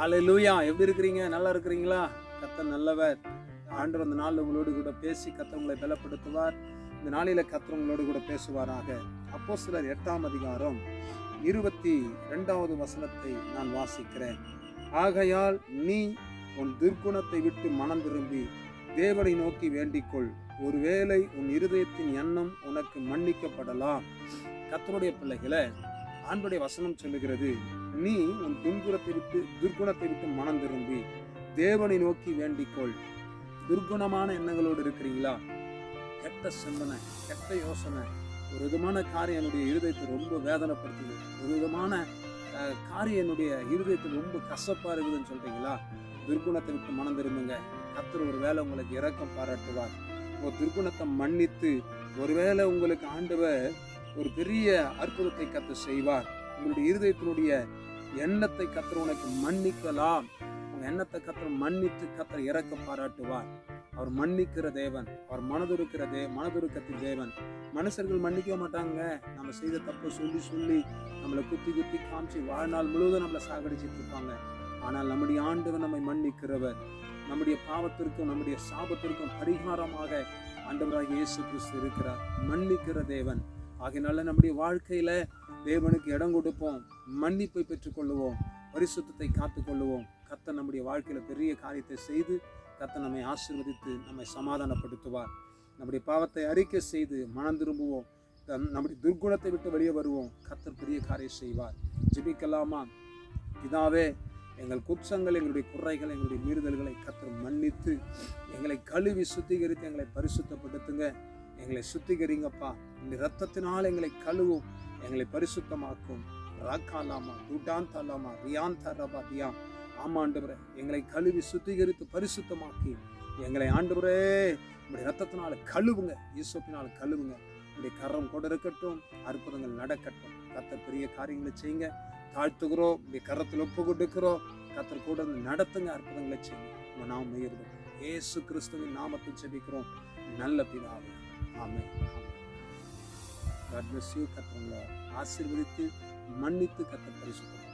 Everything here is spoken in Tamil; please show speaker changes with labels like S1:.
S1: ஹalleluya. எப்படி இருக்கிறீங்க? நல்லா இருக்கிறீங்களா? கத்த நல்லவர். ஆண்டவர் அந்த நாள் உங்களோடு கூட பேசி கத்தவங்களை பலப்படுத்துவார். இந்த நாளில் கத்தவங்களோடு கூட பேசுவாராக. அப்போ சிலர் எட்டாம் அதிகாரம் இருபத்தி ரெண்டாவது வசனத்தை நான் வாசிக்கிறேன். ஆகையால் நீ உன் துர்க்குணத்தை விட்டு மனம் திரும்பி தேவனை நோக்கி வேண்டிக்கொள். ஒருவேளை உன் இருதயத்தின் எண்ணம் உனக்கு மன்னிக்கப்படலாம். கத்தருடைய பிள்ளைகளை ஆண்டுடைய வசனம் சொல்லுகிறது. நீ உன் துன்புறத்தை விட்டு துர்க்குணத்தை விட்டு மனம் திரும்பி தேவனை நோக்கி வேண்டிக்கொள். துர்க்குணமான எண்ணங்களோடு இருக்கிறீங்களா? கெட்ட சிந்தனை கெட்ட யோசனை ஒரு விதமான காரியம் என்னுடைய இருதயத்தை ரொம்ப வேதனைப்படுத்துது. ஒரு விதமான காரியம் என்னுடைய இருதயத்தை ரொம்ப கசப்பாக இருக்குதுன்னு சொல்கிறீங்களா துர்க்குணத்தை விட்டு மனம் திரும்புங்க. கத்தர் ஒரு வேலை உங்களுக்கு இரக்கம் பாராட்டுவார். உங்கள் துர்க்குணத்தை மன்னித்து ஒருவேளை உங்களுக்கு ஆண்டவர் ஒரு பெரிய அற்புதத்தை கத்து செய்வார். உங்களுடைய இருதயத்தினுடைய எண்ணத்தை கத்தர் உனக்கு மன்னிக்கலாம். உங்க எண்ணத்தை கத்தர் மன்னித்து கத்தர் இறக்க பாராட்டுவார். அவர் மன்னிக்கிற தேவன் அவர் மனதுருக்கிற தே மனதுருக்கத்தின் தேவன். மனுஷர்கள் மன்னிக்க மாட்டாங்க. நம்ம செய்த தப்பு சொல்லி சொல்லி நம்மளை குத்தி குத்தி காமிச்சு வாழ்நாள் முழுவதும் நம்மளை சாகடிச்சிட்டு இருப்பாங்க. ஆனால் நம்முடைய ஆண்டவர் நம்மை மன்னிக்கிறவர். நம்முடைய பாவத்திற்கும் நம்முடைய சாபத்திற்கும் பரிகாரமாக ஆண்டவராக இயேசு கிறிஸ்து இருக்கிறார். மன்னிக்கிற தேவன். ஆகையினால நம்முடைய வாழ்க்கையில தேவனுக்கு இடம் கொடுப்போம். மன்னிப்பை பெற்றுக்கொள்ளுவோம். பரிசுத்தத்தை காத்துக்கொள்ளுவோம். கத்த நம்முடைய வாழ்க்கையில் பெரிய காரியத்தை செய்து கத்த நம்மை ஆசீர்வதித்து நம்மை சமாதானப்படுத்துவார். நம்முடைய பாவத்தை அறிக்கை செய்து மனம் திரும்புவோம். நம்முடைய துர்குணத்தை விட்டு வெளியே வருவோம். கத்தர் பெரிய காரியம் செய்வார். ஜெபிக்கலாமா? இதாவே எங்கள் குற்றங்கள் எங்களுடைய குறைகள் எங்களுடைய மீறுதல்களை கத்தர் மன்னித்து எங்களை கழுவி சுத்திகரித்து எங்களை பரிசுத்தப்படுத்துங்க. எங்களை சுத்திகரிங்கப்பா. இந்த ரத்தத்தினால் எங்களை கழுவும். எங்களை பரிசுத்தமாக்கும். ராக்காலாமா துடான் தலாமா ரியான் தரபா தியாம் ஆமாண்டவரே எங்களை கழுவி சுத்திகரித்து பரிசுத்தமாக்கி. எங்களை ஆண்டவரே உடைய ரத்தத்தினால கழுவுங்க. ஈசோப்பினால் கழுவுங்க. உடைய கரம் கூட இருக்கட்டும் அற்புதங்கள் நடக்கட்டும். கத்த பெரிய காரியங்களை செய்யுங்க. தாழ்த்துகிறோம். இப்படி கரத்தில் ஒப்பு கொடுக்கிறோம் கத்தர் கூட நடத்துங்க அற்புதங்களை செய்யுங்க. நாம் உயர்வோம் ஏசு கிறிஸ்துவின் நாமத்தை செபிக்கிறோம் நல்ல பிதாவே. ஆமே ஆமென். Bless you you. ஆசீர்வதித்து மன்னித்து கத்த பரிசுத்தம்